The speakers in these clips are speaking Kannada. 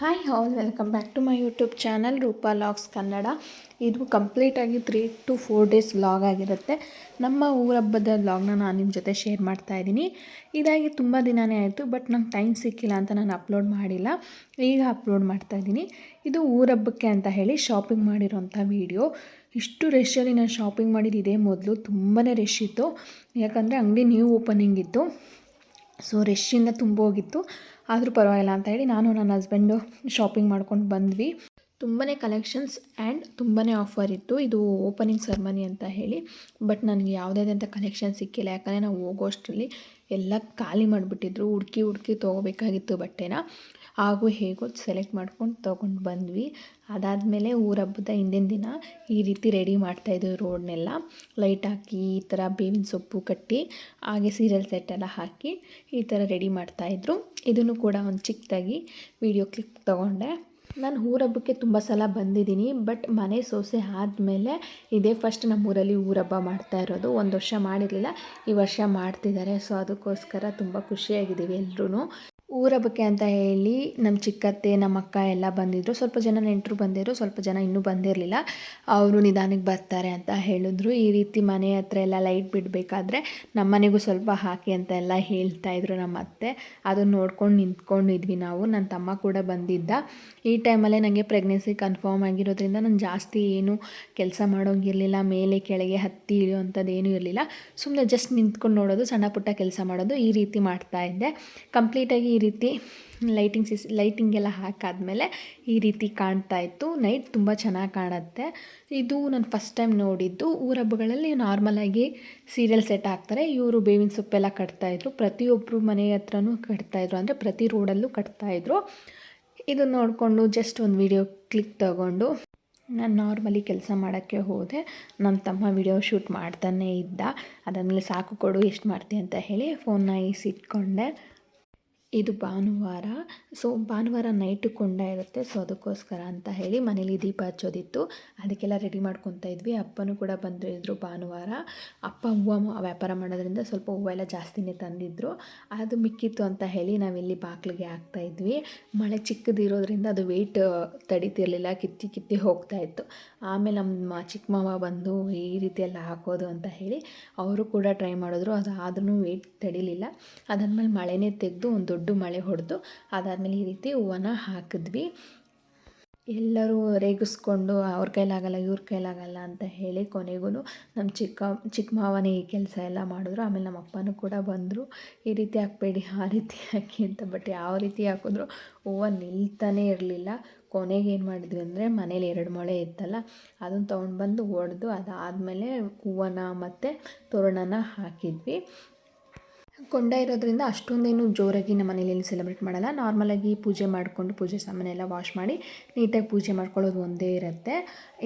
Hi all welcome back to my YouTube channel Roopa logs Kannada ಇದು ಕಂಪ್ಲೀಟಾಗಿ three to four days vlog ಆಗಿರುತ್ತೆ. ನಮ್ಮ ಊರ ಹಬ್ಬದ ವ್ಲಾಗ್ನ ನಾನು ನಿಮ್ಮ ಜೊತೆ ಶೇರ್ ಮಾಡ್ತಾ ಇದ್ದೀನಿ. ಇದಾಗಿ ತುಂಬ ದಿನವೇ ಆಯಿತು ಬಟ್ ನಂಗೆ ಟೈಮ್ ಸಿಕ್ಕಿಲ್ಲ ಅಂತ ನಾನು ಅಪ್ಲೋಡ್ ಮಾಡಿಲ್ಲ. ಈಗ ಅಪ್ಲೋಡ್ ಮಾಡ್ತಾ ಇದ್ದೀನಿ. ಇದು ಊರಬ್ಬಕ್ಕೆ ಅಂತ ಹೇಳಿ ಶಾಪಿಂಗ್ ಮಾಡಿರೋಂಥ ವೀಡಿಯೋ ಇಷ್ಟು ರಶ್ಶಲ್ಲಿ ನಾನು ಶಾಪಿಂಗ್ ಮಾಡಿದ್ದು ಇದೇ ಮೊದಲು ತುಂಬಾ ರಶ್ ಇತ್ತು. ಯಾಕಂದರೆ ಅಂಗಡಿ ನ್ಯೂ ಓಪನಿಂಗ್ ಇತ್ತು. ಸೊ ರಶ್ಶಿಂದ ತುಂಬ ಹೋಗಿತ್ತು ಆದರೂ ಪರವಾಗಿಲ್ಲ ಅಂತ ಹೇಳಿ ನಾನು ನನ್ನ ಹಸ್ಬೆಂಡು ಶಾಪಿಂಗ್ ಮಾಡ್ಕೊಂಡು ಬಂದ್ವಿ. ತುಂಬಾ ಕಲೆಕ್ಷನ್ಸ್ ಆ್ಯಂಡ್ ತುಂಬಾ ಆಫರ್ ಇತ್ತು. ಇದು ಓಪನಿಂಗ್ ಸರ್ಮನಿ ಅಂತ ಹೇಳಿ. ಬಟ್ ನನಗೆ ಯಾವುದೇ ಆದಂಥ ಕಲೆಕ್ಷನ್ ಸಿಕ್ಕಿಲ್ಲ. ಯಾಕಂದರೆ ನಾವು ಹೋಗೋಷ್ಟರಲ್ಲಿ ಎಲ್ಲ ಖಾಲಿ ಮಾಡಿಬಿಟ್ಟಿದ್ರು. ಹುಡ್ಕಿ ಹುಡ್ಕಿ ತೊಗೋಬೇಕಾಗಿತ್ತು ಬಟ್ಟೆನ. ಹಾಗೂ ಹೇಗೋ ಸೆಲೆಕ್ಟ್ ಮಾಡ್ಕೊಂಡು ತೊಗೊಂಡು ಬಂದ್ವಿ. ಅದಾದಮೇಲೆ ಊರ ಹಬ್ಬದ ಹಿಂದಿನ ದಿನ ಈ ರೀತಿ ರೆಡಿ ಮಾಡ್ತಾಯಿದ್ವಿ ರೋಡ್ನೆಲ್ಲ. ಲೈಟ್ ಹಾಕಿ, ಈ ಥರ ಬೇವಿನ ಸೊಪ್ಪು ಕಟ್ಟಿ, ಹಾಗೆ ಸೀರಿಯಲ್ ಸೆಟ್ ಎಲ್ಲ ಹಾಕಿ ಈ ಥರ ರೆಡಿ ಮಾಡ್ತಾಯಿದ್ರು ಇದನ್ನು ಕೂಡ ಒಂದು ಚಿಕ್ಕದಾಗಿ ವಿಡಿಯೋ ಕ್ಲಿಪ್ ತೊಗೊಂಡೆ. ನಾನು ಊರಬ್ಬಕ್ಕೆ ತುಂಬ ಸಲ ಬಂದಿದ್ದೀನಿ ಬಟ್ ಮನೆ ಸೊಸೆ ಆದಮೇಲೆ ಇದೇ ಫಸ್ಟ್ ನಮ್ಮೂರಲ್ಲಿ ಊರಬ್ಬ ಮಾಡ್ತಾ ಇರೋದು. ಒಂದು ವರ್ಷ ಮಾಡಿರಲಿಲ್ಲ, ಈ ವರ್ಷ ಮಾಡ್ತಿದ್ದಾರೆ. ಸೊ ಅದಕ್ಕೋಸ್ಕರ ತುಂಬ ಖುಷಿಯಾಗಿದ್ದೀವಿ ಎಲ್ಲರೂ ಊರಬ್ಬಕ್ಕೆ ಅಂತ ಹೇಳಿ ನಮ್ಮ ಚಿಕ್ಕತ್ತೆ, ನಮ್ಮ ಅಕ್ಕ ಎಲ್ಲ ಬಂದಿದ್ದರು ಸ್ವಲ್ಪ ಜನ ನೆಂಟರು ಬಂದಿದ್ರು, ಸ್ವಲ್ಪ ಜನ ಇನ್ನೂ ಬಂದಿರಲಿಲ್ಲ. ಅವರು ನಿಧಾನಕ್ಕೆ ಬರ್ತಾರೆ ಅಂತ ಹೇಳಿದ್ರು. ಈ ರೀತಿ ಮನೆ ಹತ್ರ ಎಲ್ಲ ಲೈಟ್ ಬಿಡಬೇಕಾದ್ರೆ ನಮ್ಮ ಮನೆಗೂ ಸ್ವಲ್ಪ ಹಾಕಿ ಅಂತ ಎಲ್ಲ ಹೇಳ್ತಾಯಿದ್ರು ನಮ್ಮ ಅತ್ತೆ. ಅದನ್ನು ನೋಡ್ಕೊಂಡು ನಿಂತ್ಕೊಂಡಿದ್ವಿ ನಾವು. ನನ್ನ ತಮ್ಮ ಕೂಡ ಬಂದಿದ್ದ. ಈ ಟೈಮಲ್ಲೇ ನನಗೆ ಪ್ರೆಗ್ನೆನ್ಸಿ ಕನ್ಫರ್ಮ್ ಆಗಿರೋದ್ರಿಂದ ನಾನು ಜಾಸ್ತಿ ಏನು ಕೆಲಸ ಮಾಡೋಂಗಿರಲಿಲ್ಲ. ಮೇಲೆ ಕೆಳಗೆ ಹತ್ತಿ ಇಳಿಯೋವಂಥದ್ದು ಏನೂ ಇರಲಿಲ್ಲ. ಸುಮ್ಮನೆ ಜಸ್ಟ್ ನಿಂತ್ಕೊಂಡು ನೋಡೋದು ಸಣ್ಣ ಪುಟ್ಟ ಕೆಲಸ ಮಾಡೋದು ಈ ರೀತಿ ಮಾಡ್ತಾಯಿದ್ದೆ ಕಂಪ್ಲೀಟಾಗಿ ರೀತಿ ಲೈಟಿಂಗ್ ಸಿಸ್ ಲೈಟಿಂಗ್ ಎಲ್ಲ ಹಾಕಾದಮೇಲೆ ಈ ರೀತಿ ಕಾಣ್ತಾ ಇತ್ತು. ನೈಟ್ ತುಂಬ ಚೆನ್ನಾಗಿ ಕಾಣುತ್ತೆ. ಇದು ನಾನು ಫಸ್ಟ್ ಟೈಮ್ ನೋಡಿದ್ದು. ಊರ ಹಬ್ಬಗಳಲ್ಲಿ ನಾರ್ಮಲಾಗಿ ಸೀರಿಯಲ್ ಸೆಟ್ ಹಾಕ್ತಾರೆ. ಇವರು ಬೇವಿನ ಸೊಪ್ಪೆಲ್ಲ ಕಟ್ತಾಯಿದ್ರು ಪ್ರತಿಯೊಬ್ಬರು ಮನೆ ಹತ್ರನೂ ಕಟ್ತಾಯಿದ್ರು ಅಂದರೆ ಪ್ರತಿ ರೋಡಲ್ಲೂ ಕಟ್ತಾಯಿದ್ರು ಇದನ್ನು ನೋಡಿಕೊಂಡು ಜಸ್ಟ್ ಒಂದು ವಿಡಿಯೋ ಕ್ಲಿಕ್ ತಗೊಂಡು ನಾನು ನಾರ್ಮಲಿ ಕೆಲಸ ಮಾಡೋಕ್ಕೆ ಹೋದೆ. ನನ್ನ ತಮ್ಮ ವಿಡಿಯೋ ಶೂಟ್ ಮಾಡ್ತಾನೇ ಇದ್ದ. ಅದಾದಮೇಲೆ ಸಾಕು ಕೊಡು, ಎಷ್ಟು ಮಾಡ್ತೀನಿ ಅಂತ ಹೇಳಿ ಫೋನ್ನ ಈಸಿಟ್ಕೊಂಡೆ ಇದು ಭಾನುವಾರ. ಸೊ ಭಾನುವಾರ ನೈಟು ಕೊಂಡ ಇರುತ್ತೆ. ಸೊ ಅದಕ್ಕೋಸ್ಕರ ಅಂತ ಹೇಳಿ ಮನೇಲಿ ದೀಪ ಹಚ್ಚೋದಿತ್ತು. ಅದಕ್ಕೆಲ್ಲ ರೆಡಿ ಮಾಡ್ಕೊತಾ ಇದ್ವಿ. ಅಪ್ಪನೂ ಕೂಡ ಬಂದಿದ್ರು ಭಾನುವಾರ. ಅಪ್ಪ ಹೂವು ವ್ಯಾಪಾರ ಮಾಡೋದ್ರಿಂದ ಸ್ವಲ್ಪ ಹೂವು ಎಲ್ಲ ಜಾಸ್ತಿನೇ ತಂದಿದ್ದರು ಅದು ಮಿಕ್ಕಿತ್ತು ಅಂತ ಹೇಳಿ ನಾವಿಲ್ಲಿ ಬಾಗ್ಲಿಗೆ ಹಾಕ್ತಾ ಇದ್ವಿ. ಮಳೆ ಚಿಕ್ಕದಿರೋದ್ರಿಂದ ಅದು ವೆಯ್ಟ್ ತಡಿತಿರಲಿಲ್ಲ. ಕಿತ್ತಿ ಕಿತ್ತಿ ಹೋಗ್ತಾ ಇತ್ತು. ಆಮೇಲೆ ನಮ್ಮ ಚಿಕ್ಕ ಬಂದು ಈ ರೀತಿಯೆಲ್ಲ ಹಾಕೋದು ಅಂತ ಹೇಳಿ, ಅವರು ಕೂಡ ಟ್ರೈ ಮಾಡಿದ್ರು. ಅದು ಆದ್ರೂ ವೆಯ್ಟ್ ತಡಿಲಿಲ್ಲ. ಅದಾದ್ಮೇಲೆ ಮಳೆನೇ ತೆಗೆದು ಒಂದು ದೊಡ್ಡ ಮಳೆ ಹೊಡೆದು ಅದಾದಮೇಲೆ ಈ ರೀತಿ ಹೂವನ್ನ ಹಾಕಿದ್ವಿ. ಎಲ್ಲರೂ ರೇಗಿಸ್ಕೊಂಡು ಅವ್ರ ಕೈಲಾಗಲ್ಲ, ಇವ್ರ ಕೈಲಾಗಲ್ಲ ಅಂತ ಹೇಳಿ ಕೊನೆಗೂ ನಮ್ಮ ಚಿಕ್ಕ ಚಿಕ್ಕ ಮಾವನೇ ಈ ಕೆಲಸ ಎಲ್ಲ ಮಾಡಿದ್ರು. ಆಮೇಲೆ ನಮ್ಮ ಅಪ್ಪನೂ ಕೂಡ ಬಂದರು. ಈ ರೀತಿ ಹಾಕಬೇಡಿ, ಆ ರೀತಿ ಹಾಕಿ ಅಂತ. ಬಟ್ ಯಾವ ರೀತಿ ಹಾಕಿದ್ರು ಹೂವು ನಿಲ್ತಾನೇ ಇರಲಿಲ್ಲ. ಕೊನೆಗೆ ಏನು ಮಾಡಿದ್ವಿ ಅಂದರೆ ಮನೇಲಿ ಎರಡು ಮೊಳೆ ಇತ್ತಲ್ಲ, ಅದನ್ನು ತೊಗೊಂಡು ಬಂದು ಒಡೆದು ಅದಾದಮೇಲೆ ಹೂವನ್ನ ಮತ್ತು ತೋರಣನ ಹಾಕಿದ್ವಿ. ಕೊಂಡ ಇರೋದ್ರಿಂದ ಅಷ್ಟೊಂದೇನು ಜೋರಾಗಿ ನಮ್ಮ ಮನೇಲಿ ಸೆಲೆಬ್ರೇಟ್ ಮಾಡಲ್ಲ. ನಾರ್ಮಲಾಗಿ ಪೂಜೆ ಮಾಡಿಕೊಂಡು ಪೂಜೆ ಸಾಮಾನೆಲ್ಲ ವಾಶ್ ಮಾಡಿ ನೀಟಾಗಿ ಪೂಜೆ ಮಾಡ್ಕೊಳ್ಳೋದು ಒಂದೇ ಇರುತ್ತೆ.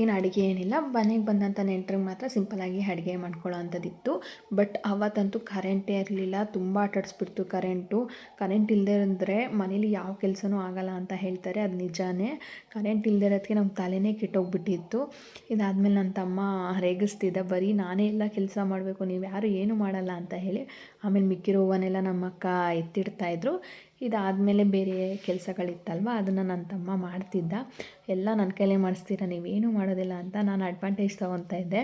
ಏನು ಅಡುಗೆ ಏನಿಲ್ಲ. ಮನೆಗೆ ಬಂದಂಥ ನೆಂಟ್ರಿಗೆ ಮಾತ್ರ ಸಿಂಪಲಾಗಿ ಅಡುಗೆ ಮಾಡ್ಕೊಳ್ಳೋ ಅಂಥದ್ದಿತ್ತು ಬಟ್ ಅವತ್ತಂತೂ ಕರೆಂಟೇ ಇರಲಿಲ್ಲ. ತುಂಬ ಆಟಾಡಿಸ್ಬಿಡ್ತು ಕರೆಂಟು ಕರೆಂಟ್ ಇಲ್ಲದೆ ಅಂದರೆ ಮನೇಲಿ ಯಾವ ಕೆಲಸನೂ ಆಗಲ್ಲ ಅಂತ ಹೇಳ್ತಾರೆ. ಅದು ನಿಜಾನೇ. ಕರೆಂಟ್ ಇಲ್ಲದೆ ಇರೋದಕ್ಕೆ ನಮ್ಮ ತಲೆನೇ ಕೆಟ್ಟೋಗ್ಬಿಟ್ಟಿತ್ತು. ಇದಾದಮೇಲೆ ನನ್ನ ತಮ್ಮ ರೇಗಿಸ್ತಿದ್ದ ಬರೀ ನಾನೇ ಎಲ್ಲ ಕೆಲಸ ಮಾಡಬೇಕು. ನೀವು ಯಾರು ಏನು ಮಾಡಲ್ಲ ಅಂತ ಹೇಳಿ ಆಮೇಲೆ ಮಿಕ್ಕಿರೋ ಹೂವನ್ನೆಲ್ಲ ನಮ್ಮ ಅಕ್ಕ ಎತ್ತಿಡ್ತಾಯಿದ್ರು ಇದಾದಮೇಲೆ ಬೇರೆ ಕೆಲಸಗಳಿತ್ತಲ್ವ, ಅದನ್ನು ನನ್ನ ತಮ್ಮ ಮಾಡ್ತಿದ್ದ. ಎಲ್ಲ ನನ್ನ ಕೈಲೇ ಮಾಡಿಸ್ತೀರ, ನೀವೇನು ಮಾಡೋದಿಲ್ಲ ಅಂತ ನಾನು ಅಡ್ವಾಂಟೇಜ್ ತೊಗೊತಾ ಇದ್ದೆ.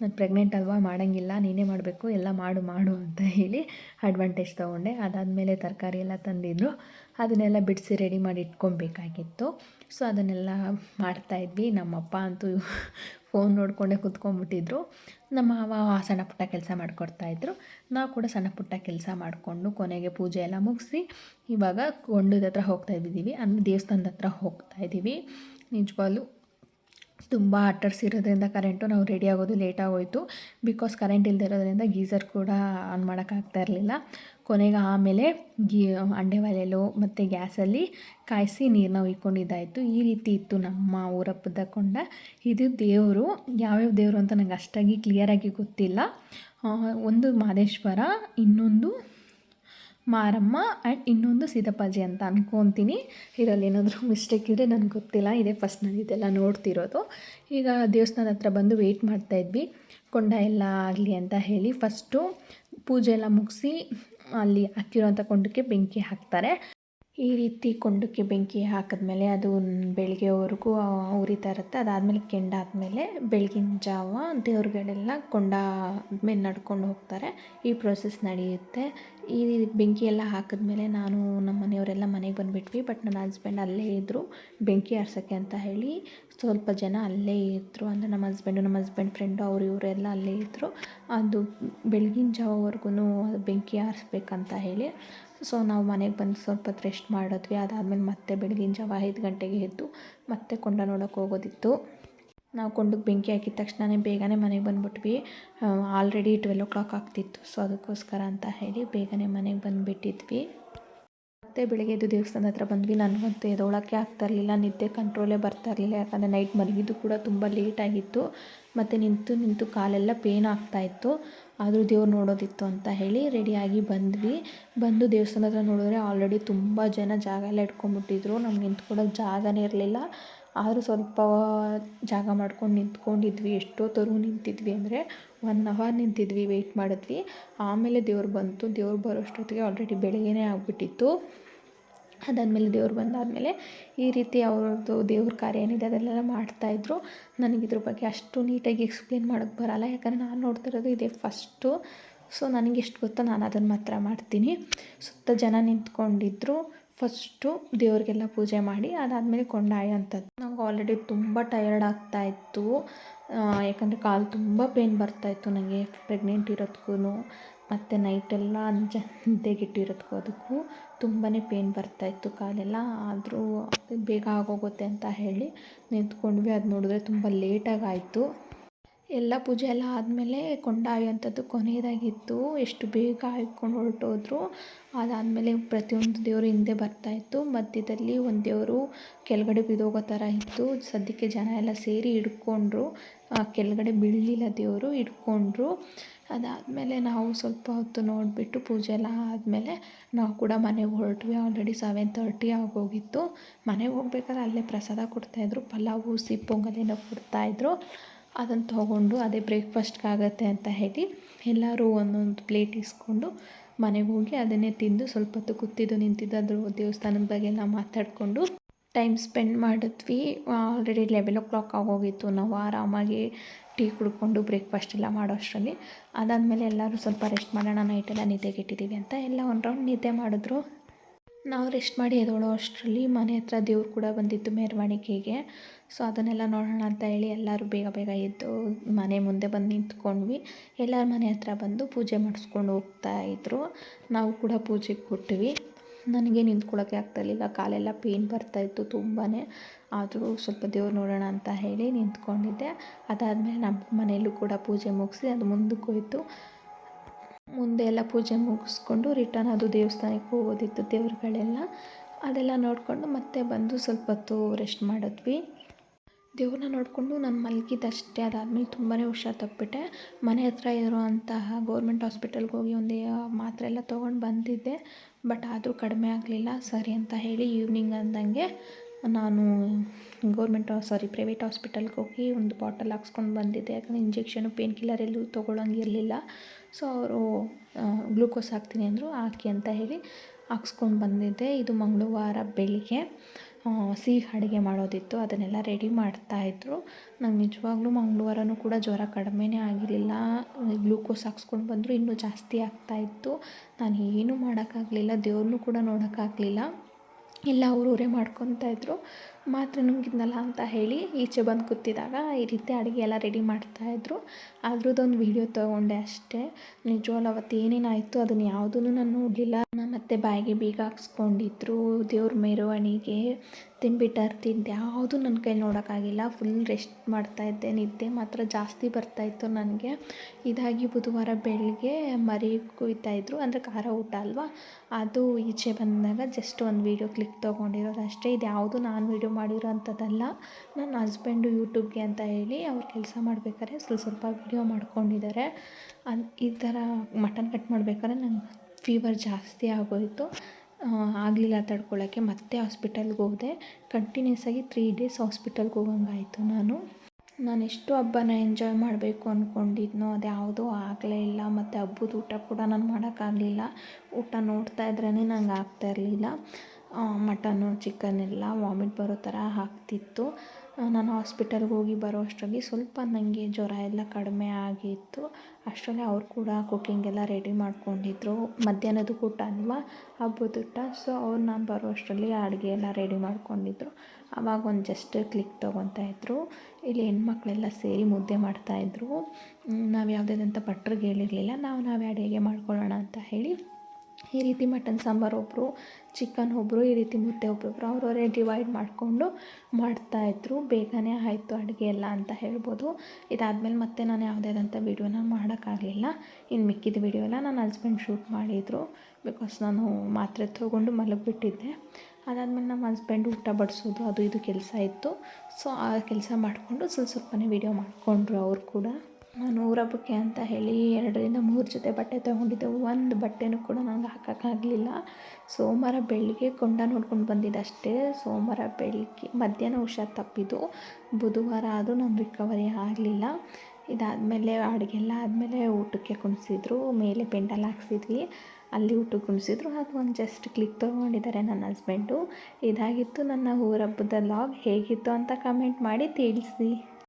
ನಾನು ಪ್ರೆಗ್ನೆಂಟ್ ಅಲ್ವಾ, ಮಾಡೋಂಗಿಲ್ಲ, ನೀನೇ ಮಾಡಬೇಕು, ಎಲ್ಲ ಮಾಡು ಮಾಡು ಅಂತ ಹೇಳಿ ಅಡ್ವಾಂಟೇಜ್ ತೊಗೊಂಡೆ. ಅದಾದಮೇಲೆ ತರಕಾರಿ ಎಲ್ಲ ತಂದಿದ್ರು. ಅದನ್ನೆಲ್ಲ ಬಿಡಿಸಿ ರೆಡಿ ಮಾಡಿ ಇಟ್ಕೊಬೇಕಾಗಿತ್ತು. ಸೊ ಅದನ್ನೆಲ್ಲ ಮಾಡ್ತಾಯಿದ್ವಿ ನಮ್ಮಪ್ಪ ಅಂತೂ ಫೋನ್ ನೋಡಿಕೊಂಡೇ ಕೂತ್ಕೊಂಡ್ಬಿಟ್ಟಿದ್ರು. ನಮ್ಮ ಮಾವ ಸಣ್ಣ ಪುಟ್ಟ ಕೆಲಸ ಮಾಡಿಕೊಡ್ತಾಯಿದ್ರು ನಾವು ಕೂಡ ಸಣ್ಣ ಪುಟ್ಟ ಕೆಲಸ ಮಾಡಿಕೊಂಡು ಕೊನೆಗೆ ಪೂಜೆ ಎಲ್ಲ ಮುಗಿಸಿ ಇವಾಗ ಕೊಂಡದ ಹತ್ರ ಹೋಗ್ತಾ ಇದ್ದೀವಿ. ಅಂದರೆ ದೇವಸ್ಥಾನದ ಹತ್ರ ಹೋಗ್ತಾ ಇದ್ದೀವಿ. ನಿಜವಾಗ್ಲೂ ತುಂಬ ಅಟ್ಟರ್ಸಿರೋದ್ರಿಂದ ಕರೆಂಟು ನಾವು ರೆಡಿ ಆಗೋದು ಲೇಟಾಗೋಯಿತು ಬಿಕಾಸ್ ಕರೆಂಟ್ ಇಲ್ಲದೆ ಇರೋದ್ರಿಂದ ಗೀಸರ್ ಕೂಡ ಆನ್ ಮಾಡೋಕ್ಕಾಗ್ತಾ ಇರಲಿಲ್ಲ. ಕೊನೆಗೆ ಆಮೇಲೆ ಗೀ, ಅಂಡೆ ಒಲೆಯಲ್ಲೋ ಮತ್ತು ಗ್ಯಾಸಲ್ಲಿ ಕಾಯಿಸಿ ನೀರನ್ನ ಉಯ್ಕೊಂಡಿದ್ದಾಯಿತು ಈ ರೀತಿ ಇತ್ತು ನಮ್ಮ ಊರಪ್ಪದ ಕೊಂಡ. ಇದು ದೇವರು, ಯಾವ್ಯಾವ ದೇವರು ಅಂತ ನಂಗೆ ಅಷ್ಟಾಗಿ ಕ್ಲಿಯರಾಗಿ ಗೊತ್ತಿಲ್ಲ. ಒಂದು ಮಾದೇಶ್ವರ, ಇನ್ನೊಂದು ಮಾರಮ್ಮ ಆ್ಯಂಡ್ ಇನ್ನೊಂದು ಸೀತಪ್ಪಾಜಿ ಅಂತ ಅನ್ಕೊತೀನಿ. ಇದರಲ್ಲಿ ಏನಾದರೂ ಮಿಸ್ಟೇಕ್ ಇದ್ದರೆ ನನಗೆ ಗೊತ್ತಿಲ್ಲ. ಇದೇ ಫಸ್ಟ್ ನಾನು ಇದೆಲ್ಲ ನೋಡ್ತಿರೋದು. ಈಗ ದೇವಸ್ಥಾನ ಹತ್ರ ಬಂದು ವೆಯ್ಟ್ ಮಾಡ್ತಾಯಿದ್ವಿ ಕೊಂಡ ಎಲ್ಲ ಆಗಲಿ ಅಂತ ಹೇಳಿ ಫಸ್ಟು ಪೂಜೆ ಎಲ್ಲ ಮುಗಿಸಿ ಅಲ್ಲಿ ಹಾಕಿರೋಂಥ ಕೊಂಡಕ್ಕೆ ಬೆಂಕಿ ಹಾಕ್ತಾರೆ. ಈ ರೀತಿ ಕೊಂಡಕ್ಕೆ ಬೆಂಕಿ ಹಾಕಿದ್ಮೇಲೆ ಅದು ಬೆಳಗ್ಗೆವರೆಗೂ ಉರಿತಾ ಇರುತ್ತೆ ಅದಾದಮೇಲೆ ಕೆಂಡಾದಮೇಲೆ ಬೆಳಗಿನ ಜಾವ ದೇವ್ರುಗಳೆಲ್ಲ ಕೊಂಡ ಮೇಲೆ ನಡ್ಕೊಂಡು ಹೋಗ್ತಾರೆ. ಈ ಪ್ರೊಸೆಸ್ ನಡೆಯುತ್ತೆ. ಈ ಬೆಂಕಿ ಎಲ್ಲ ಹಾಕಿದ್ಮೇಲೆ ನಾನು ನಮ್ಮ ಮನೆಯವರೆಲ್ಲ ಮನೆಗೆ ಬಂದುಬಿಟ್ವಿ. ಬಟ್ ನನ್ನ ಹಸ್ಬೆಂಡ್ ಅಲ್ಲೇ ಇದ್ದರು ಬೆಂಕಿ ಆರ್ಸೋಕ್ಕೆ ಅಂತ ಹೇಳಿ ಸ್ವಲ್ಪ ಜನ ಅಲ್ಲೇ ಇದ್ದರು ಅಂದರೆ ನಮ್ಮ ಹಸ್ಬೆಂಡು ನಮ್ಮ ಹಸ್ಬೆಂಡ್ ಫ್ರೆಂಡು ಅವರು ಇವರೆಲ್ಲ ಅಲ್ಲೇ ಇದ್ದರು ಅದು ಬೆಳಗಿನ ಜಾವವರೆಗೂ ಬೆಂಕಿ ಆರಿಸ್ಬೇಕಂತ ಹೇಳಿ ಸೊ ನಾವು ಮನೆಗೆ ಬಂದು ಸ್ವಲ್ಪ ಹೊತ್ತು ರೆಸ್ಟ್ ಮಾಡಿದ್ವಿ. ಅದಾದಮೇಲೆ ಮತ್ತೆ ಬೆಳಗಿನ ಜಾವ ಐದು ಗಂಟೆಗೆ ಎದ್ದು ಮತ್ತೆ ಕೊಂಡ ನೋಡೋಕೆ ಹೋಗೋದಿತ್ತು. ನಾವು ಕೊಂಡಕ್ಕೆ ಬೆಂಕಿ ಹಾಕಿದ ತಕ್ಷಣನೇ ಬೇಗನೆ ಮನೆಗೆ ಬಂದುಬಿಟ್ವಿ. ಆಲ್ರೆಡಿ ಟ್ವೆಲ್ ಓ ಕ್ಲಾಕ್ ಆಗ್ತಿತ್ತು. ಸೊ ಅದಕ್ಕೋಸ್ಕರ ಅಂತ ಹೇಳಿ ಬೇಗನೆ ಮನೆಗೆ ಬಂದುಬಿಟ್ಟಿದ್ವಿ. ಮತ್ತೆ ಬೆಳಗ್ಗೆ ಎದ್ದು ದೇವಸ್ಥಾನದ ಹತ್ರ ಬಂದ್ವಿ. ನನಗಂತೂ ಎದೊಳಕ್ಕೆ ಆಗ್ತಾ ಇರಲಿಲ್ಲ. ನಿದ್ದೆ ಕಂಟ್ರೋಲೇ ಬರ್ತಾ ಇರಲಿಲ್ಲ. ಯಾಕಂದರೆ ನೈಟ್ ಮಲಗಿದ್ದು ಕೂಡ ತುಂಬ ಲೇಟಾಗಿತ್ತು ಮತ್ತು ನಿಂತು ನಿಂತು ಕಾಲೆಲ್ಲ ಪೇನ್ ಆಗ್ತಾಯಿತ್ತು ಆದರೂ ದೇವ್ರು ನೋಡೋದಿತ್ತು ಅಂತ ಹೇಳಿ ರೆಡಿಯಾಗಿ ಬಂದ್ವಿ. ಬಂದು ದೇವಸ್ಥಾನ ಹತ್ರ ನೋಡಿದ್ರೆ ಆಲ್ರೆಡಿ ತುಂಬ ಜನ ಜಾಗ ಎಲ್ಲ ಇಟ್ಕೊಂಡ್ಬಿಟ್ಟಿದ್ರು. ನಮ್ಗೆ ನಿಂತ್ಕೊಳ್ಳೋಕೆ ಜಾಗನೇ ಇರಲಿಲ್ಲ. ಆದರೂ ಸ್ವಲ್ಪ ಜಾಗ ಮಾಡ್ಕೊಂಡು ನಿಂತ್ಕೊಂಡಿದ್ವಿ. ಎಷ್ಟೊತ್ತವರೆಗೂ ನಿಂತಿದ್ವಿ ಅಂದರೆ ಒನ್ ಅವರ್ ನಿಂತಿದ್ವಿ ವೆಯ್ಟ್ ಮಾಡಿದ್ವಿ. ಆಮೇಲೆ ದೇವ್ರು ಬಂತು. ದೇವ್ರು ಬರೋಷ್ಟೊತ್ತಿಗೆ ಆಲ್ರೆಡಿ ಬೆಳಗ್ಗೆನೇ ಆಗಿಬಿಟ್ಟಿತ್ತು. ಅದಾದಮೇಲೆ ದೇವ್ರು ಬಂದಾದಮೇಲೆ ಈ ರೀತಿ ಅವ್ರದ್ದು ದೇವ್ರ ಕಾರ್ಯ ಏನಿದೆ ಅದೆಲ್ಲ ಮಾಡ್ತಾಯಿದ್ರು ನನಗೆ ಇದ್ರ ಬಗ್ಗೆ ಅಷ್ಟು ನೀಟಾಗಿ ಎಕ್ಸ್ಪ್ಲೇನ್ ಮಾಡೋಕ್ಕೆ ಬರೋಲ್ಲ. ಯಾಕಂದರೆ ನಾನು ನೋಡ್ತಿರೋದು ಇದೇ ಫಸ್ಟು ಸೊ ನನಗೆ ಎಷ್ಟು ಗೊತ್ತೋ ನಾನು ಅದನ್ನು ಮಾತ್ರ ಮಾಡ್ತೀನಿ. ಸುತ್ತ ಜನ ನಿಂತ್ಕೊಂಡಿದ್ರು. ಫಸ್ಟು ದೇವ್ರಿಗೆಲ್ಲ ಪೂಜೆ ಮಾಡಿ, ಅದಾದಮೇಲೆ ಕೊಂಡಾಯ ಅಂಥದ್ದು ನಂಗೆ ಆಲ್ರೆಡಿ ತುಂಬ ಟಯರ್ಡ್ ಆಗ್ತಾಯಿತ್ತು ಯಾಕಂದರೆ ಕಾಲು ತುಂಬ ಪೇನ್ ಬರ್ತಾಯಿತ್ತು ನನಗೆ ಪ್ರೆಗ್ನೆಂಟ್ ಇರೋದಕ್ಕೂ ಮತ್ತು ನೈಟೆಲ್ಲ ಅಂಜ ನಿದ್ದೆಗೆಟ್ಟಿರೋದಕ್ಕೂ ಅದಕ್ಕೂ ತುಂಬಾ ಪೇನ್ ಬರ್ತಾಯಿತ್ತು ಕಾಲೆಲ್ಲ. ಆದರೂ ಬೇಗ ಆಗೋಗುತ್ತೆ ಅಂತ ಹೇಳಿ ನಿಂತ್ಕೊಂಡ್ವಿ. ಅದು ನೋಡಿದ್ರೆ ತುಂಬ ಲೇಟಾಗಿ ಆಯಿತು. ಎಲ್ಲ ಪೂಜೆ ಎಲ್ಲ ಆದಮೇಲೆ ಕೊಂಡಾಯುವಂಥದ್ದು ಕೊನೆಯದಾಗಿತ್ತು. ಎಷ್ಟು ಬೇಗ ಆಯ್ಕೊಂಡು ಹೊರಟೋದ್ರು. ಅದಾದಮೇಲೆ ಪ್ರತಿಯೊಂದು ದೇವರು ಹಿಂದೆ ಬರ್ತಾಯಿತ್ತು ಮಧ್ಯದಲ್ಲಿ ಒಂದು ದೇವರು ಕೆಳಗಡೆ ಬಿದ್ದೋಗೋ ಥರ ಇತ್ತು. ಸದ್ಯಕ್ಕೆ ಜನ ಎಲ್ಲ ಸೇರಿ ಹಿಡ್ಕೊಂಡ್ರು. ಕೆಳಗಡೆ ಬೀಳಲಿಲ್ಲ ದೇವರು, ಹಿಡ್ಕೊಂಡ್ರು. ಅದಾದಮೇಲೆ ನಾವು ಸ್ವಲ್ಪ ಹೊತ್ತು ನೋಡಿಬಿಟ್ಟು ಪೂಜೆ ಎಲ್ಲ ಆದಮೇಲೆ ನಾವು ಕೂಡ ಮನೆಗೆ ಹೊರಟ್ವಿ. ಆಲ್ರೆಡಿ ಸೆವೆನ್ ತರ್ಟಿ ಆಗೋಗಿತ್ತು. ಮನೆಗೆ ಹೋಗ್ಬೇಕಾದ್ರೆ ಅಲ್ಲೇ ಪ್ರಸಾದ ಕೊಡ್ತಾಯಿದ್ರು ಪಲಾವು ಸಿಹಿ ಪೊಂಗಲ್ ಏನೋ ಕೊಡ್ತಾಯಿದ್ರು ಅದನ್ನು ತೊಗೊಂಡು ಅದೇ ಬ್ರೇಕ್ಫಾಸ್ಟ್ಗಾಗತ್ತೆ ಅಂತ ಹೇಳಿ ಎಲ್ಲರೂ ಒಂದೊಂದು ಪ್ಲೇಟ್ ಇಸ್ಕೊಂಡು ಮನೆಗೆ ಹೋಗಿ ಅದನ್ನೇ ತಿಂದು ಸ್ವಲ್ಪ ಹೊತ್ತು ಕೂತಿದ್ದು ನಿಂತಿದ್ದು ಅದ್ರ ದೇವಸ್ಥಾನದ ಬಗ್ಗೆ ಎಲ್ಲ ಮಾತಾಡಿಕೊಂಡು ಟೈಮ್ ಸ್ಪೆಂಡ್ ಮಾಡಿದ್ವಿ. ಆಲ್ರೆಡಿ ಲೆವೆನ್ ಓ ಕ್ಲಾಕ್ ಆಗೋಗಿತ್ತು. ನಾವು ಆರಾಮಾಗಿ ಟೀ ಕುಡ್ಕೊಂಡು ಬ್ರೇಕ್ಫಾಸ್ಟ್ ಎಲ್ಲ ಮಾಡೋ ಅಷ್ಟರಲ್ಲಿ. ಅದಾದಮೇಲೆ ಎಲ್ಲರೂ ಸ್ವಲ್ಪ ರೆಸ್ಟ್ ಮಾಡೋಣ, ನೈಟೆಲ್ಲ ನಿದ್ದೆಗೆಟ್ಟಿದ್ದೀವಿ ಅಂತ ಎಲ್ಲ ಒಂದು ರೌಂಡ್ ನಿದ್ದೆ ಮಾಡಿದ್ರು. ನಾವು ರೆಸ್ಟ್ ಮಾಡಿ ಎದ್ದೇಳೋ ಅಷ್ಟರಲ್ಲಿ ಮನೆ ಹತ್ರ ದೇವ್ರು ಕೂಡ ಬಂದಿತ್ತು ಮೆರವಣಿಗೆಗೆ. ಸೊ ಅದನ್ನೆಲ್ಲ ನೋಡೋಣ ಅಂತ ಹೇಳಿ ಎಲ್ಲರೂ ಬೇಗ ಬೇಗ ಎದ್ದು ಮನೆ ಮುಂದೆ ಬಂದು ನಿಂತ್ಕೊಂಡ್ವಿ. ಎಲ್ಲರ ಮನೆ ಹತ್ರ ಬಂದು ಪೂಜೆ ಮಾಡಿಸ್ಕೊಂಡು ಹೋಗ್ತಾಯಿದ್ರು ನಾವು ಕೂಡ ಪೂಜೆಗೆ ಕೊಟ್ವಿ. ನನಗೆ ನಿಂತ್ಕೊಳ್ಳೋಕ್ಕೆ ಆಗ್ತಾಯಿರಲಿಲ್ಲ ಕಾಲೆಲ್ಲ ಪೇಯ್ನ್ ಬರ್ತಾಯಿತ್ತು ತುಂಬಾ ಆದರೂ ಸ್ವಲ್ಪ ದೇವ್ರು ನೋಡೋಣ ಅಂತ ಹೇಳಿ ನಿಂತ್ಕೊಂಡಿದ್ದೆ. ಅದಾದಮೇಲೆ ನಮ್ಮ ಮನೆಯಲ್ಲೂ ಕೂಡ ಪೂಜೆ ಮುಗಿಸಿ ಅದು ಮುಂದಕ್ಕೆ ಹೋಯಿತು. ಮುಂದೆ ಎಲ್ಲ ಪೂಜೆ ಮುಗಿಸ್ಕೊಂಡು ರಿಟರ್ನ್ ಅದು ದೇವಸ್ಥಾನಕ್ಕೆ ಹೋಗೋದಿತ್ತು ದೇವ್ರುಗಳೆಲ್ಲ. ಅದೆಲ್ಲ ನೋಡಿಕೊಂಡು ಮತ್ತೆ ಬಂದು ಸ್ವಲ್ಪ ಹೊತ್ತು ರೆಸ್ಟ್ ಮಾಡಿದ್ವಿ. ದೇವ್ರನ್ನ ನೋಡಿಕೊಂಡು ನಾನು ಮಲಗಿದ್ದಷ್ಟೇ, ಅದಾದಮೇಲೆ ತುಂಬಾ ಹುಷಾರು ತಪ್ಪಿಬಿಟ್ಟೆ ಮನೆ ಹತ್ರ ಇರುವಂತಹ ಗೌರ್ಮೆಂಟ್ ಹಾಸ್ಪಿಟಲ್ಗೆ ಹೋಗಿ ಒಂದು ಮಾತ್ರೆ ಎಲ್ಲ ತೊಗೊಂಡು ಬಂದಿದ್ದೆ. ಬಟ್ ಆದರೂ ಕಡಿಮೆ ಆಗಲಿಲ್ಲ. ಸರಿ ಅಂತ ಹೇಳಿ ಈವ್ನಿಂಗ್ ಅಂದಂಗೆ ನಾನು ಗೌರ್ಮೆಂಟ್ ಸಾರಿ ಪ್ರೈವೇಟ್ ಹಾಸ್ಪಿಟಲ್ಗೆ ಹೋಗಿ ಒಂದು ಬಾಟಲ್ ಹಾಕ್ಸ್ಕೊಂಡು ಬಂದಿದ್ದೆ. ಯಾಕಂದರೆ ಇಂಜೆಕ್ಷನು ಪೇನ್ ಕಿಲ್ಲರ್ ಎಲ್ಲೂ ತೊಗೊಳಂಗಿರಲಿಲ್ಲ. ಸೊ ಅವರು ಗ್ಲೂಕೋಸ್ ಹಾಕ್ತೀನಿ ಅಂದರು, ಹಾಕಿ ಅಂತ ಹೇಳಿ ಹಾಕ್ಸ್ಕೊಂಡು ಬಂದಿದ್ದೆ. ಇದು ಮಂಗಳವಾರ ಬೆಳಿಗ್ಗೆ. ಸಿಹಿ ಅಡುಗೆ ಮಾಡೋದಿತ್ತು. ಅದನ್ನೆಲ್ಲ ರೆಡಿ ಮಾಡ್ತಾಯಿದ್ರು ನಂಗೆ ನಿಜವಾಗ್ಲೂ ಮಂಗಳವಾರನೂ ಕೂಡ ಜ್ವರ ಕಡಿಮೆನೇ ಆಗಿರಲಿಲ್ಲ. ಗ್ಲೂಕೋಸ್ ಹಾಕ್ಸ್ಕೊಂಡು ಬಂದರು. ಇನ್ನೂ ಜಾಸ್ತಿ ಆಗ್ತಾಯಿತ್ತು ನಾನು ಏನೂ ಮಾಡೋಕ್ಕಾಗಲಿಲ್ಲ. ದೇವ್ರನ್ನೂ ಕೂಡ ನೋಡೋಕ್ಕಾಗಲಿಲ್ಲ. ಎಲ್ಲ ಅವರವರೇ ಮಾಡ್ಕೊತಾಯಿದ್ರು ಮಾತ್ರೆ ನುಂಗಿದ್ನಲ್ಲ ಅಂತ ಹೇಳಿ ಈಚೆ ಬಂದು ಕೂತಿದ್ದಾಗ ಈ ರೀತಿ ಅಡುಗೆ ಎಲ್ಲ ರೆಡಿ ಮಾಡ್ತಾಯಿದ್ರು ಅದ್ರದ್ದೊಂದು ವೀಡಿಯೋ ತೊಗೊಂಡೆ ಅಷ್ಟೇ. ನಿಜವಾಗ್ಲೂ ಅವತ್ತು ಏನೇನಾಯಿತು ಅದನ್ನು ಯಾವುದೂ ನಾನು ನೋಡಲಿಲ್ಲ. ಮತ್ತು ಬಾಯಿಗೆ ಬೀಗ ಹಾಕ್ಸ್ಕೊಂಡಿದ್ರು. ದೇವ್ರ ಮೆರವಣಿಗೆ ತಿನ್ಬಿಟ್ಟಾರೆ ತಿಂದು ಯಾವುದೂ ನನ್ನ ಕೈಲಿ ನೋಡೋಕ್ಕಾಗಿಲ್ಲ. ಫುಲ್ ರೆಸ್ಟ್ ಮಾಡ್ತಾಯಿದ್ದೆ ನಿದ್ದೆ ಮಾತ್ರ ಜಾಸ್ತಿ ಬರ್ತಾಯಿತ್ತು ನನಗೆ. ಇದಾಗಿ ಬುಧವಾರ ಬೆಳಗ್ಗೆ ಮರಿ ಕುಯ್ತಾಯಿದ್ರು ಅಂದರೆ ಖಾರ ಊಟ ಅಲ್ವಾ? ಅದು ಈಚೆ ಬಂದಾಗ ಜಸ್ಟ್ ಒಂದು ವೀಡಿಯೋ ಕ್ಲಿಕ್ ತೊಗೊಂಡಿರೋದು ಅಷ್ಟೇ ಇದು ಯಾವುದು ನಾನು ವೀಡಿಯೋ ಮಾಡಿರೋ ಅಂಥದ್ದಲ್ಲ ನನ್ನ ಹಸ್ಬೆಂಡು ಯೂಟ್ಯೂಬ್ಗೆ ಅಂತ ಹೇಳಿ ಅವ್ರು ಕೆಲಸ ಮಾಡ್ಬೇಕಾದ್ರೆ ಸ್ವಲ್ಪ ಸ್ವಲ್ಪ ವೀಡಿಯೋ ಮಾಡ್ಕೊಂಡಿದ್ದಾರೆ. ಅದು ಈ ಥರ ಮಟನ್ ಕಟ್ ಮಾಡ್ಬೇಕಾದ್ರೆ ನಂಗೆ ಫೀವರ್ ಜಾಸ್ತಿ ಆಗೋಯಿತು. ಆಗಲಿಲ್ಲ ತಡ್ಕೊಳ್ಳೋಕ್ಕೆ ಮತ್ತೆ ಹಾಸ್ಪಿಟಲ್ಗೆ ಹೋದೆ. ಕಂಟಿನ್ಯೂಸ್ ಆಗಿ ತ್ರೀ ಡೇಸ್ ಹಾಸ್ಪಿಟಲ್ಗೆ ಹೋಗಂಗಾಯಿತು ನಾನು. ನಾನು ಎಷ್ಟು ಹಬ್ಬನ ಎಂಜಾಯ್ ಮಾಡಬೇಕು ಅಂದ್ಕೊಂಡಿದ್ನೋ ಅದು ಯಾವುದೂ ಆಗಲೇ ಇಲ್ಲ. ಮತ್ತು ಹಬ್ಬದ ಊಟ ಕೂಡ ನಾನು ಮಾಡೋಕ್ಕಾಗಲಿಲ್ಲ. ಊಟ ನೋಡ್ತಾ ಇದ್ರೇ ನಂಗೆ ಆಗ್ತಾ ಇರಲಿಲ್ಲ. ಮಟನ್ನು ಚಿಕನ್ ಎಲ್ಲ ವಾಮಿಟ್ ಬರೋ ಥರ ಆಗ್ತಿತ್ತು. ನಾನು ಹಾಸ್ಪಿಟಲ್ಗೆ ಹೋಗಿ ಬರೋ ಅಷ್ಟರಲ್ಲಿ ಸ್ವಲ್ಪ ನನಗೆ ಜ್ವರ ಎಲ್ಲ ಕಡಿಮೆ ಆಗಿತ್ತು. ಅಷ್ಟರಲ್ಲೇ ಅವ್ರು ಕೂಡ ಕುಕ್ಕಿಂಗ್ ಎಲ್ಲ ರೆಡಿ ಮಾಡ್ಕೊಂಡಿದ್ರು. ಮಧ್ಯಾಹ್ನದ ಊಟ ಅಲ್ವಾ? ಹಬ್ಬದ ಊಟ. ಸೊ ಅವ್ರು ನಾನು ಬರೋ ಅಷ್ಟರಲ್ಲಿ ಅಡುಗೆ ಎಲ್ಲ ರೆಡಿ ಮಾಡ್ಕೊಂಡಿದ್ರು. ಆವಾಗ ಒಂದು ಜಸ್ಟ್ ಕ್ಲಿಕ್ ತೊಗೊತಾ ಇದ್ರು. ಇಲ್ಲಿ ಹೆಣ್ಮಕ್ಳೆಲ್ಲ ಸೇರಿ ಮುದ್ದೆ ಮಾಡ್ತಾಯಿದ್ರು ನಾವು ಯಾವುದೇದಂತ ಪಟ್ರಿಗೆ ಹೇಳಿರಲಿಲ್ಲ. ನಾವು ನಾವೇ ಅಡುಗೆ ಮಾಡ್ಕೊಳ್ಳೋಣ ಅಂತ ಹೇಳಿ ಈ ರೀತಿ ಮಟನ್ ಸಾಂಬಾರು ಒಬ್ಬರು ಚಿಕನ್ ಒಬ್ಬರು ಈ ರೀತಿ ಮುದ್ದೆ ಒಬ್ಬೊಬ್ರು ಅವರವರೇ ಡಿವೈಡ್ ಮಾಡಿಕೊಂಡು ಮಾಡ್ತಾಯಿದ್ರು ಬೇಗನೆ ಆಯಿತು ಅಡುಗೆ ಎಲ್ಲ ಅಂತ ಹೇಳ್ಬೋದು. ಇದಾದಮೇಲೆ ಮತ್ತೆ ನಾನು ಯಾವುದೇ ಆದಂಥ ವೀಡಿಯೋನ ಮಾಡೋಕ್ಕಾಗಲಿಲ್ಲ. ಇನ್ನು ಮಿಕ್ಕಿದ ವೀಡಿಯೋ ಎಲ್ಲ ನನ್ನ ಹಸ್ಬೆಂಡ್ ಶೂಟ್ ಮಾಡಿದರು. ಬಿಕಾಸ್ ನಾನು ಮಾತ್ರೆ ತೊಗೊಂಡು ಮಲಗಿಬಿಟ್ಟಿದ್ದೆ. ಅದಾದಮೇಲೆ ನಮ್ಮ ಹಸ್ಬೆಂಡ್ ಊಟ ಬಡಿಸೋದು, ಅದು ಇದು ಕೆಲಸ ಇತ್ತು. ಸೊ ಆ ಕೆಲಸ ಮಾಡಿಕೊಂಡು ಸ್ವಲ್ಪ ಸ್ವಲ್ಪನೇ ವೀಡಿಯೋ ಮಾಡಿಕೊಂಡ್ರು ಅವರು ಕೂಡ. ನಾನು ಊರ ಹಬ್ಬಕ್ಕೆ ಅಂತ ಹೇಳಿ ಎರಡರಿಂದ ಮೂರು ಜೊತೆ ಬಟ್ಟೆ ತೊಗೊಂಡಿದ್ದೆ. ಒಂದು ಬಟ್ಟೆನೂ ಕೂಡ ನಂಗೆ ಹಾಕೋಕ್ಕಾಗಲಿಲ್ಲ. ಸೋಮವಾರ ಬೆಳಗ್ಗೆ ಕೊಂಡ ನೋಡ್ಕೊಂಡು ಬಂದಿದ್ದೆ ಅಷ್ಟೇ ಸೋಮವಾರ ಬೆಳಗ್ಗೆ ಮಧ್ಯಾಹ್ನ ಹುಷಾರು ತಪ್ಪಿದ್ದು. ಬುಧವಾರ ಆದರೂ ನಾನು ರಿಕವರಿ ಆಗಲಿಲ್ಲ. ಇದಾದಮೇಲೆ ಅಡುಗೆ ಎಲ್ಲ ಆದಮೇಲೆ ಊಟಕ್ಕೆ ಕುಣಿಸಿದ್ರು. ಮೇಲೆ ಪೆಂಡಲ್ ಹಾಕ್ಸಿದ್ವಿ. ಅಲ್ಲಿ ಊಟಕ್ಕೆ ಕುಣಿಸಿದ್ರು. ಅದು ಒಂದು ಜಸ್ಟ್ ಕ್ಲಿಕ್ ತೊಗೊಂಡಿದ್ದಾರೆ ನನ್ನ ಹಸ್ಬೆಂಡು. ಇದಾಗಿತ್ತು ನನ್ನ ಊರ ಹಬ್ಬದ ಲಾಗ್. ಹೇಗಿತ್ತು ಅಂತ ಕಮೆಂಟ್ ಮಾಡಿ ತಿಳಿಸಿ.